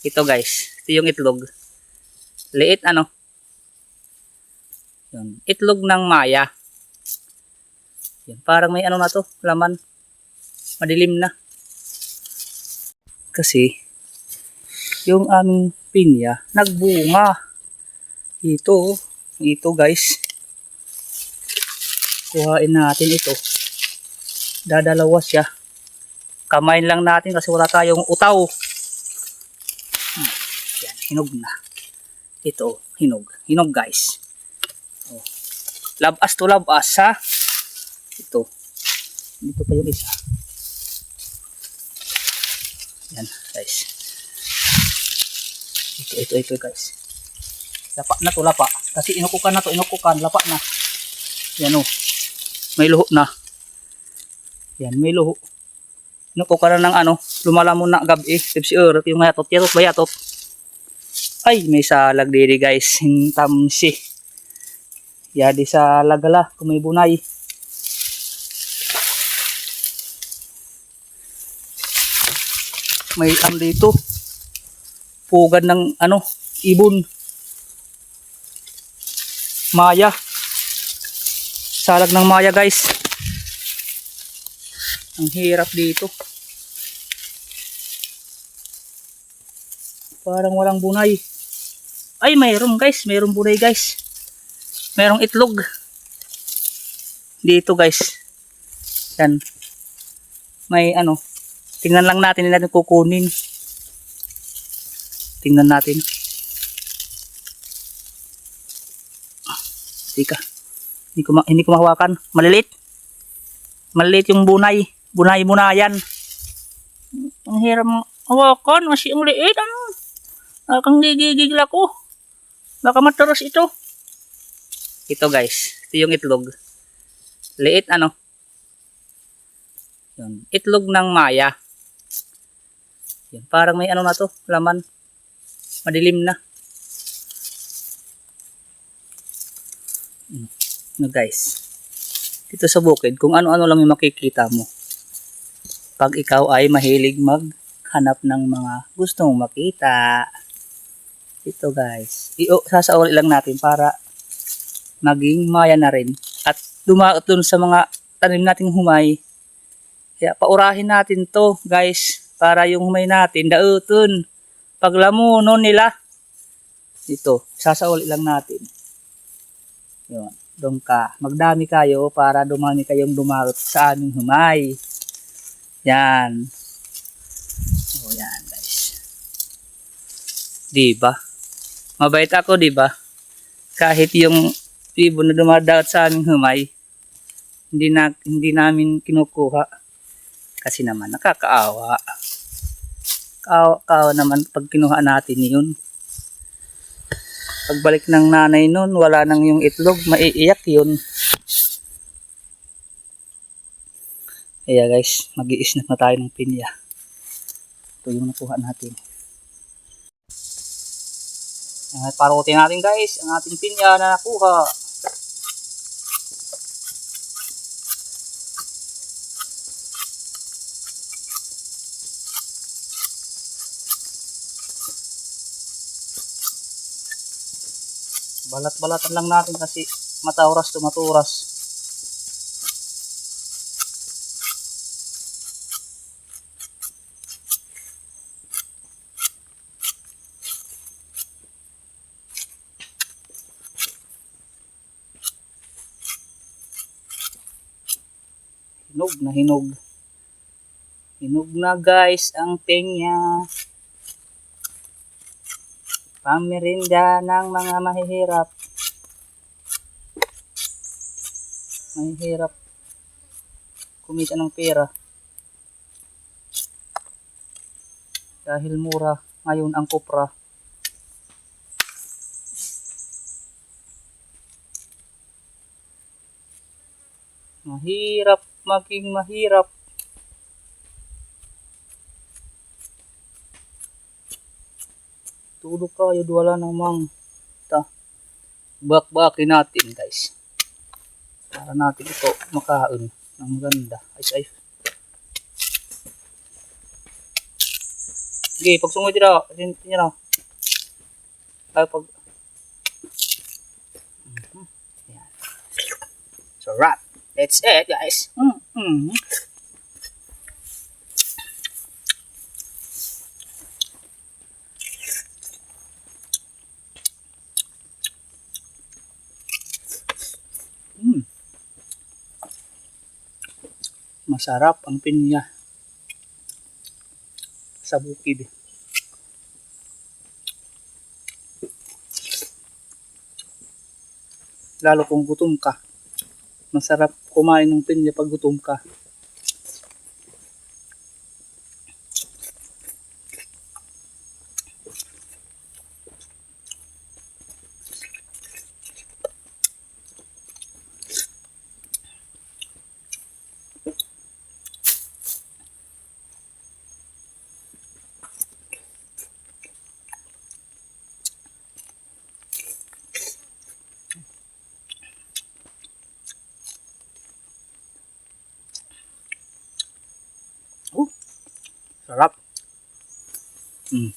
Ito guys, ito yung itlog. Liit ano? Yun. Itlog ng maya. Yan. Parang may ano na to, laman. Madilim na. Kasi, yung aming pinya, nagbunga. Ito, ito guys. Kuhain natin ito. Dadalawa siya. Kamain lang natin kasi wala tayong utaw. Hinog na. Ito, hinog. Hinog guys. Oh. Labas to labas ha. Ito. Dito pa yung isa. Yan guys. Ito, ito, ito guys. Lapa na to, lapa. Kasi inukukan na to, inukukan. Lapa na. Yan o. May luho na. Yan, may luho. Inukukan na ng ano, lumalamon na gabi. Tipsi urot, yung mayatot, yatot, bayatot. Ay, may salag diri guys. Hintamsi. Yadi sa lagala, kung may bunay. May am dito. Pugad ng ano, ibon. Maya. Salag ng maya guys. Ang hirap dito. Parang walang bunay. Ay, mayroon guys. Mayroong bunay guys. Mayroong itlog. Dito guys. Yan. May ano. Tingnan lang natin, hindi natin kukunin. Tingnan natin. Tika. Hindi ko, hindi ko mahawakan. Maliliit. Maliliit yung bunay. Bunay-bunayan. Ang hirap hawakan. Kasi ang liit. Ano? Akang gigigigil ako. Baka mataras ito. Ito guys. Ito yung itlog. Liit ano. Yun. Itlog ng maya. Yan. Parang may ano na to. Laman. Madilim na. Ano guys. Dito sa bukid, kung ano-ano lang yung makikita mo. Pag ikaw ay mahilig maghanap ng mga gusto mong makita. Ito guys. I sasauli lang natin para maging maya na rin. At dumaot sa mga tanim nating humay. Kaya paurahin natin to guys. Para yung humay natin dauton. Paglamunon nila. Ito. Sasauli lang natin. Yun. Doon ka. Magdami kayo para dumami kayong dumarot sa aming humay. Yan. O yan guys. Diba? Mabait ako, diba? Kahit yung ibon na dumadaot sa aming humay, hindi na hindi namin kinukuha kasi naman nakakaawa. Kaawa, kaawa naman pag kinuha natin yun. Pagbalik ng nanay nun, wala nang yung itlog, maiiyak yun. Kaya guys, mag snack na tayo ng pinya. Ito yung nakuha natin. Uh, parutin natin guys, ang ating pinya na nakuha. Balat-balatan lang natin kasi matauras to Hinog na hinog. Hinog na guys ang penya. Pamirinda ng mga mahihirap. Mahihirap kumita ng pera. Dahil mura ngayon ang kopra. Mahirap maging mahirap. Tulog kayo, wala namang ta. Bakbakin natin guys. Para natin ito makain ng maganda. Ay, ay. Sige, pagsungod dito. Tin tin nyo. Ay pag. Yan. So wrap. That's it, guys. Mm -hmm. Mm. Masarap ang pinya sa bukid. Lalo kung gutom ka. Masarap kumain ng pinya pag gutom ka. Sarap. Mm.